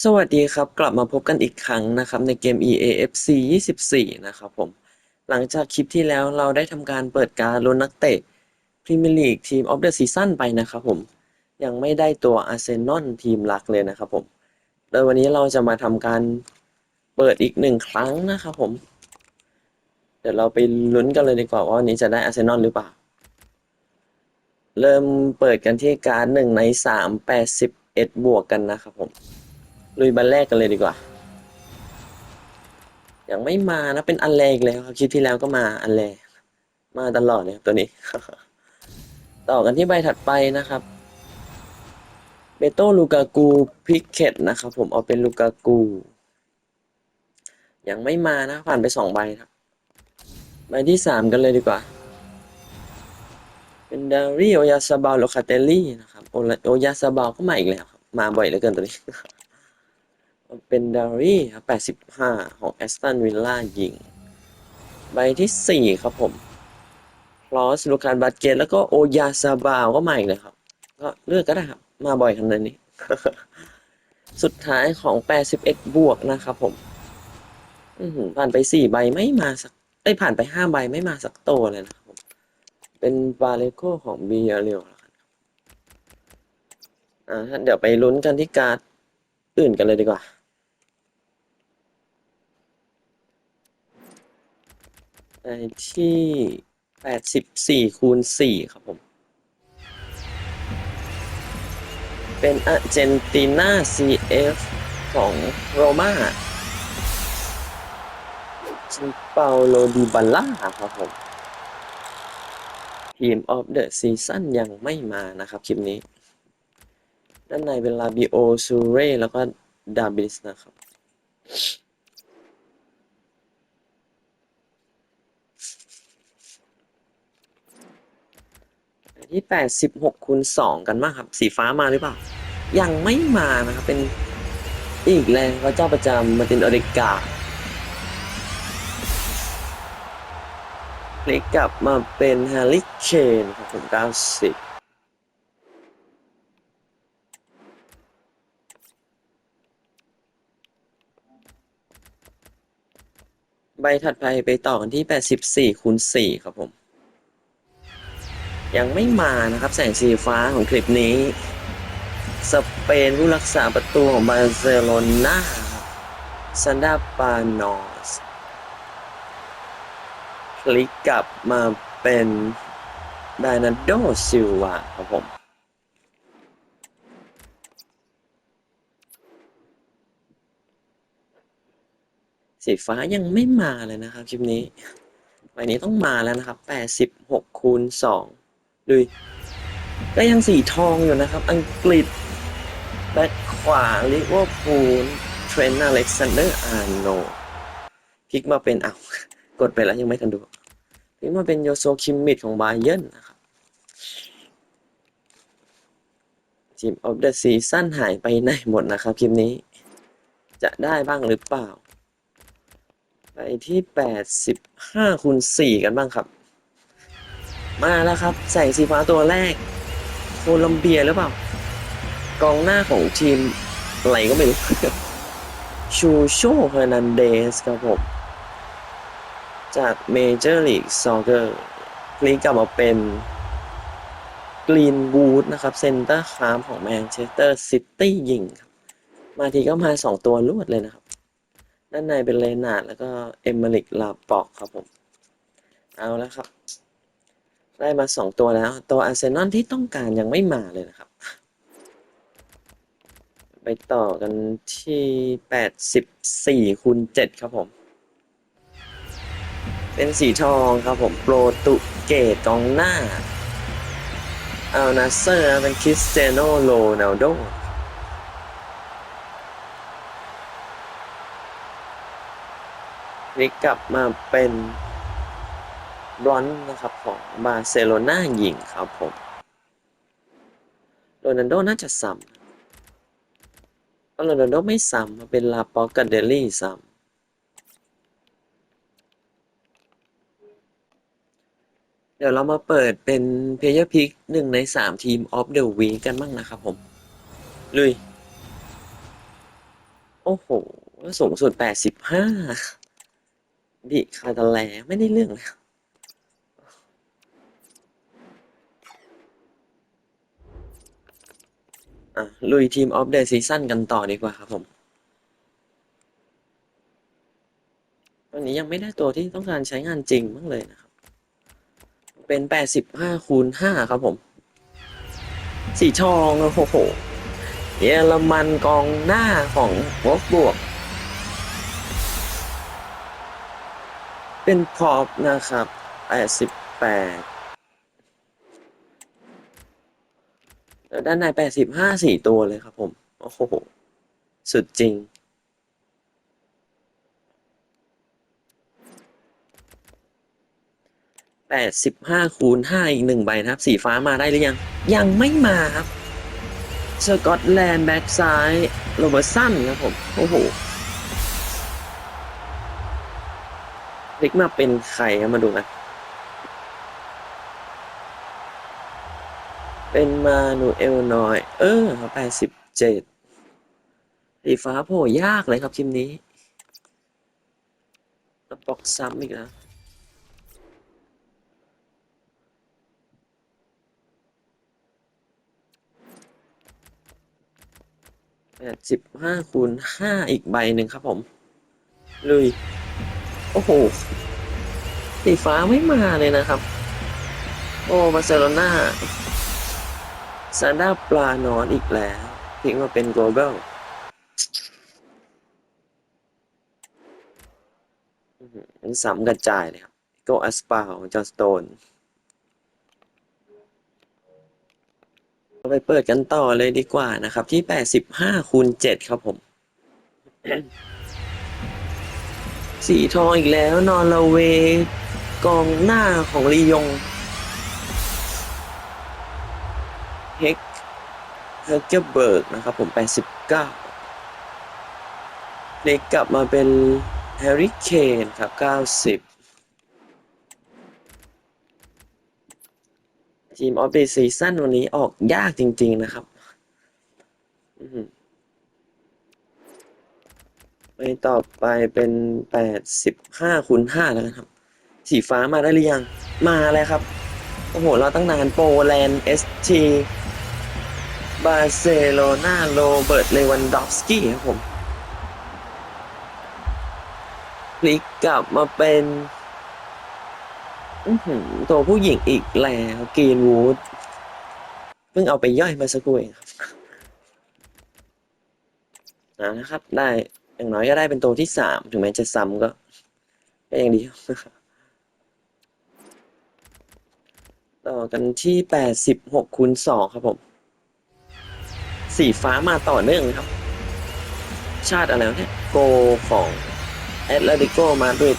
สวัสดีครับ กลับมาพบกันอีกครั้งนะครับ ในเกม EAFC 24 นะครับผม หลังจากคลิปที่แล้วเราได้ทำการเปิดการลุ้นนักเตะพรีเมียร์ลีกทีมออฟเดอะซีซั่นไปนะครับผม ยังไม่ได้ตัวอาร์เซนอลทีมหลักเลยนะครับผม โดยวันนี้เราจะมาทำการเปิดอีกหนึ่งครั้งนะครับผม เดี๋ยวเราไปลุ้นกันเลยดีกว่าว่าวันนี้จะได้อาร์เซนอลหรือเปล่า เริ่มเปิดกันที่การหนึ่งในสามแปดสิบเอ็ดบวกกันนะครับผม ลุยบันแรกกันเลยดีกว่า ยังไม่มานะเป็นอันแรกเลยครับคลิปที่แล้วก็มาอันแรกมาตลอดเนี่ยตัวนี้ ต่อกันที่ใบถัดไปนะครับ เบโต้ลูกากูพิกเก็ตนะครับ ผมเอาเป็นลูกากู ยังไม่มานะ ผ่านไปสองใบครับใบที่สามกันเลยดีกว่า เป็นดาริโอยาซาบาลโลคาเตลลี่นะครับ โอยาซาบาลก็มาอีกแล้วครับมาบ่อยเหลือเกินตัวนี้ เป็นดารี่ครับ 85 ของแอสตันวิลล่ายิง ใบที่ 4 ครับผมคลอสลูคานบาสเกตแล้วก็โอยาซาบาวก็มาอีกเลยครับ ก็เลือกก็ได้ครับ มาบ่อยขนาดนี้ สุดท้ายของ 81 บวกนะครับผมอือหือผ่านไป 4 ใบไม่มาสักเอ้ผ่านไป 5 ใบไม่มาสักโตวเลยนะครับผมเป็นบาเลโกของบีเรียวแล้วกันครับอ่าเดี๋ยวไปลุ้นกันที่การ์ดอื่นกันเลยดีกว่า ในที่แปดสิบสี่คูณสี่ครับผม เป็นอาร์เจนตินา CF ของโรม่าชิเปาโลดิบัลล่าครับผม ทีมออฟเดอะซีซั่นยังไม่มานะครับ คลิปนี้ ด้านในเป็นลาบิโอซูเร่แล้วก็ดาบิสนะครับ ที่แปดสิบหกคูณสองกันมากครับ สีฟ้ามาหรือเปล่า ยังไม่มานะครับ เป็นอีกแล้วพระเจ้าประจำมาตินออเดกาพลิกกลับมาเป็นแฮร์รี่เคนครับผมเก้าสิบใบถัดไปไปต่อกันที่แปดสิบสี่คูณสี่ครับผม ยังไม่มานะครับแสงสีฟ้าของคลิปนี้ สเปนผู้รักษาประตูของบาร์เซโลนาซันดาปานอสพลิกกลับมาเป็นดานาโดซิลวาครับผมสีฟ้ายังไม่มาเลยนะครับคลิปนี้ใบนี้ต้องมาแล้วนะครับ 86คูณ2 ดูก็ยังสีทองอยู่นะครับ อังกฤษแบ็คขวาลิเวอร์พูลเทรนต์อเล็กซานเดอร์อาร์โนพลิกมาเป็นเอ้ากดไปแล้วยังไม่ทันดูพลิกมาเป็นโยโซคิมมิดของบาเยิร์นนะครับทีมออฟเดอะซีซั่นหายไปไหนหมดนะครับคลิปนี้ จะได้บ้างหรือเปล่า ไปที่ 85คูณ4กันบ้างครับ มาแล้วครับ ใส่สีฟ้าตัวแรก โคลัมเบียหรือเปล่า กองหน้าของทีมอะไรก็ไม่รู้ ชูโชเฮอร์นันเดสครับผม จากเมเจอร์ลีกซอ c เกอร์พลิกกลับมาเป็นกรีนบูดนะครับเซนเตอร์คามของแมนเชสเตอร์ซิตี้ยิงครับ มาทีก็มาสองตัวรวดเลยนะครับ ด้านในเป็นเลนาร์ดแล้วก็เอมเมริกลาปอกครับผม เอาแล้วครับ ได้มาสองตัวแล้ว ตัวอาร์เซนอลที่ต้องการยังไม่มาเลยนะครับ ไปต่อกันที่แปดสิบสี่คูณเจ็ดครับผม เป็นสีทองครับผม โปรตุเกตกองหน้าอัลนาเซอร์เป็นคริสเตโนโรนัลโดพลิกกลับมาเป็น บรอนซ์นะครับของบาร์เซโลนาหญิงครับผมโรนัลโดน่าจะซ้ำโรนัลโดไม่ซ้ำเป็นลาปอกกับเดลี่ซ้ำเดี๋ยวเรามาเปิดเป็นเพย์พิกหนึ่งในสามทีมออฟเดอะวีกันบ้างนะครับผม ลุย โอ้โห สูงสุดแปดสิบห้า ดิคาตาแลไม่ได้เรื่องเลย อะลุยทีมออฟเดอะซีซั่นกันต่อดีกว่าครับผมวันนี้ยังไม่ได้ตัวที่ต้องการใช้งานจริงบ้างเลยนะครับ เป็นแปดสิบห้าคูณห้าครับผม สีทองโอ้โห เยอรมันกองหน้าของวอฟบวก เป็นพอปนะครับ 88 แล้วด้านใน85สี่ตัวเลยครับผม โอ้โห สุดจริง85คูณ5อีกหนึ่งใบนะครับ สีฟ้ามาได้หรือยัง ยังไม่มาครับ สกอตแลนด์แบ็กซ้ายโรเบอร์สันครับผม โอ้โหพลิกมาเป็นใครครับมาดูนะ เป็นมานูเอลนอย เออแปดสิบเจ็ดสีฟ้าโผล่ยากเลยครับทีมนี้แล้วปอกซ้ำอีกแล้วแปดสิบห้าคูณห้าอีกใบหนึ่งครับผม ลุย โอ้โห สีฟ้าไม่มาเลยนะครับ โอ้บาร์เซโลนา ซานด้าปลานอนอีกแล้วทิ้งมาเป็น global อื้อหือมันสามกระจายเลยครับโกอัสปาของจอสโตนเราไปเปิดกันต่อเลยดีกว่านะครับ ที่ 85คูณ7ครับผมสีทองอีกแล้วนอร์เว กองหน้าของลียง เฮกเฮกเกเบิร์กนะครับผม 89 เล็กกลับมาเป็นแฮร์รี่เคนครับ 90 ทีมออฟเดซีซั่นวันนี้ออกยากจริง ๆ นะครับอือหือไปต่อไปเป็น 85คูณ5แล้วกันครับ สีฟ้ามาได้หรือยัง มาแล้วครับ โอ้โห เราตั้งนานโปแลนด์เอสที บาร์เซโลนาโรเบิร์ตเลวันดอฟสกี้ครับผมพลิกกลับมาเป็นตัวผู้หญิงอีกแล้วกีนวูดเพิ่งเอาไปย่อยมาสักครู่เองครับนะครับ ได้อย่างน้อยก็ได้เป็นตัวที่สามถึงแม้จะซ้ำก็ ก็ยังดีต่อกันที่แปดสิบหกคูณสองครับผม สีฟ้ามาต่อเนื่องครับ ชาติอะไรวะเนี่ยโกของแอตเลติโกมาดริด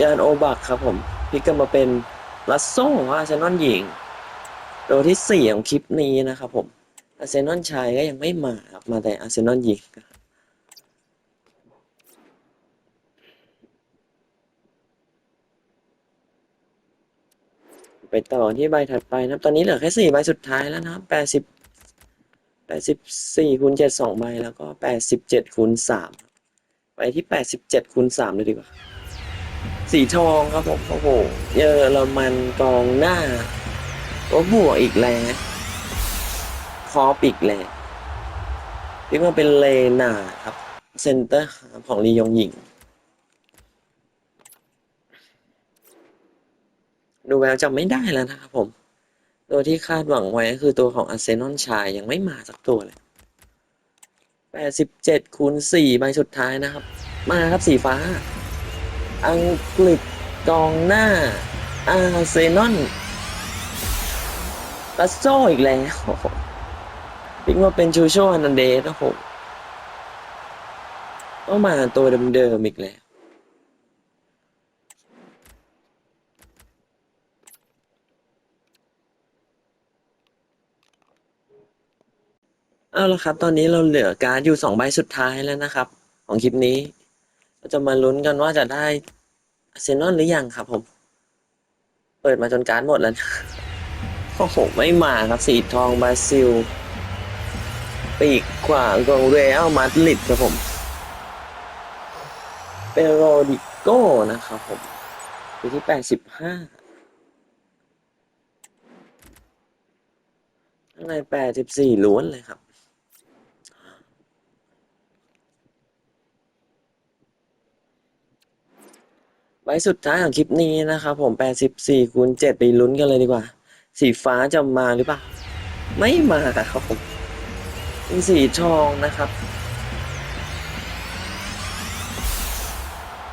ยานโอบักครับผมพลิกกันมาเป็นลัสโซ่อาร์เซนอลหญิงตัวที่สี่ของคลิปนี้นะครับผมอาร์เซนอลชายก็ยังไม่มาครับมาแต่อาร์เซนอลหญิงไปต่อที่ใบถัดไปนะครับ ตอนนี้เหลือแค่สี่ใบสุดท้ายแล้วนะครับแปดสิบ แปดสิบสี่คูณเจ็ดสองใบแล้วก็แปดสิบเจ็ดคูณสามไปที่แปดสิบเจ็ดคูณสามเลยดีกว่า สีทองครับผมโอ้โหเยอรมันกองหน้าโอ้บวกอีกแล้วคอปอีกแล้วเรียกว่าเป็นเลนาครับ เซนเตอร์ของลียงหญิง ดูแววจะไม่ได้แล้วนะครับผม ตัวที่คาดหวังไว้ก็คือตัวของอาร์เซนอลชายยังไม่มาสักตัวเลย87คูณ4ใบสุดท้ายนะครับ มาครับสีฟ้า อังกฤษกองหน้า อาร์เซนอลลัสโซอีกแล้วพิกมาเป็นชูโชฮันนันเดสโอ้โหต้องมาตัวเดิมๆอีกแล้ว เอาละครับ ตอนนี้เราเหลือการ์ดอยู่สองใบสุดท้ายแล้วนะครับ ของคลิปนี้เราจะมาลุ้นกันว่าจะได้อาร์เซนอลหรือยังครับ ผม เปิดมาจนการ์ดหมดแล้วนะโอ้โหไม่มาครับสีทองบราซิล ปีกขวาของเรอัลมาดริดครับผมเปโรดิโก้นะครับผมอยู่ที่แปดสิบห้าข้างในแปดสิบสี่ล้วนเลยครับ ว้สุดท้ายของคลิปนี้นะครับผม 84คูณ7ไปลุ้นกันเลยดีกว่า สีฟ้าจะมาหรือเปล่า ไม่มาครับผมเป็นสีทองนะครับ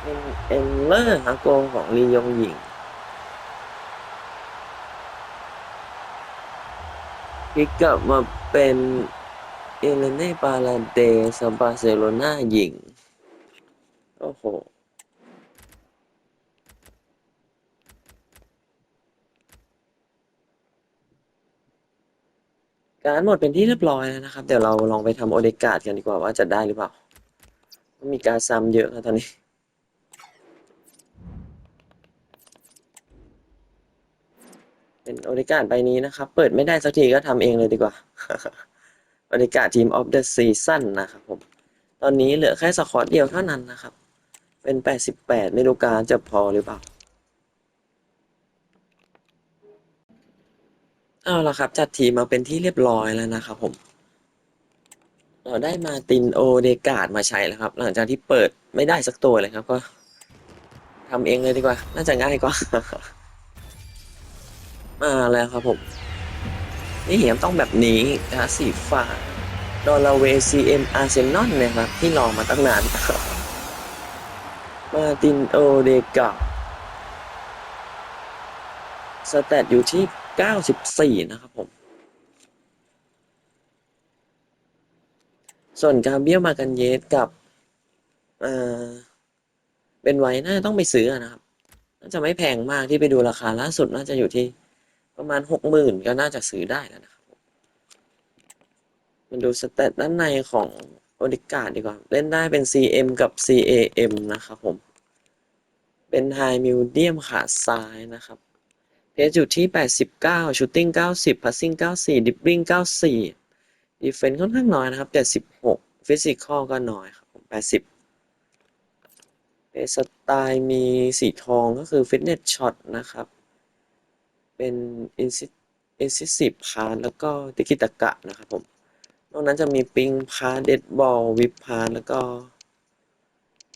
เป็นเอมเลอร์ฮะโกของลียงหญิงพลิกกลับมาเป็นเอเลเน่ปาลาเดสบาเซโลนาหญิง โอ้โห การหมดเป็นที่เรียบร้อยแล้วนะครับ เดี๋ยวเราลองไปทำโอเดกาดกันดีกว่าว่าจะได้หรือเปล่า มีการซ้ำเยอะครับตอนนี้เป็นโอเดการ์ดใบนี้นะครับ เปิดไม่ได้สักทีก็ทำเองเลยดีกว่าโอเดการ์ดทีมออฟเดอะซีซั่นนะครับผม ตอนนี้เหลือแค่สควอตเดียวเท่านั้นนะครับ เป็น 88 ไม่รู้การจะพอหรือเปล่า เอาละครับ จัดทีมมาเป็นที่เรียบร้อยแล้วนะครับผม เราได้มาตินโอเดกาดมาใช้แล้วครับ หลังจากที่เปิดไม่ได้สักตัวเลยครับก็ทำเองเลยดีกว่า น่าจะง่ายกว่า มาแล้วครับผม นี่เหียมต้องแบบนี้นะสีฟ้าดอลลาเวซีเอ็มอาร์เซนอลนะครับ ที่รอมาตั้งนานมาตินโอเดกาสแตทอยู่ที่ 94 นะครับผม ส่วนกาเบียมากันเยสกับเอ่อเป็นไว้น่าต้องไปซื้อนะครับ น่าจะไม่แพงมากที่ไปดูราคาล่าสุดน่าจะอยู่ที่ประมาณหกหมื่นก็น่าจะซื้อได้แล้วนะครับมันดูสเตตด้านในของโอดิการดดีกว่า เล่นได้เป็น CM กับ CAM นะครับผม เป็นไฮมิวเดียมขาซ้ายนะครับ เพจอยู่ที่ 89ชูตติ้ง90พัสซิ่ง94ดิบบิ้ง94ดีเฟนซ์ค่อนข้างน้อยนะครับ 76ฟิสิกอลก็น้อยครับ 80เพจสไตล์มีสีทองก็คือฟิตเนสช็อตนะครับ เป็นอินซิอินซิสิบพาร์แล้วก็ติกิตะกะนะครับผม นอกนั้นจะมีปิงพาร์เดดบอลวิปพาร์แล้วก็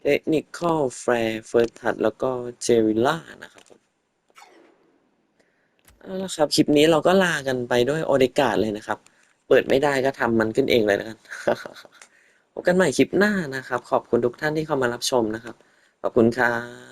เทคนิคอลแฟร์เฟิร์สทัดแล้วก็เจวิล่านะครับ เอาละครับ คลิปนี้เราก็ลากันไปด้วยโอเดกาดเลยนะครับ เปิดไม่ได้ก็ทำมันขึ้นเองเลยนะครับ พบกันใหม่คลิปหน้านะครับ ขอบคุณทุกท่านที่เข้ามารับชมนะครับ ขอบคุณครับ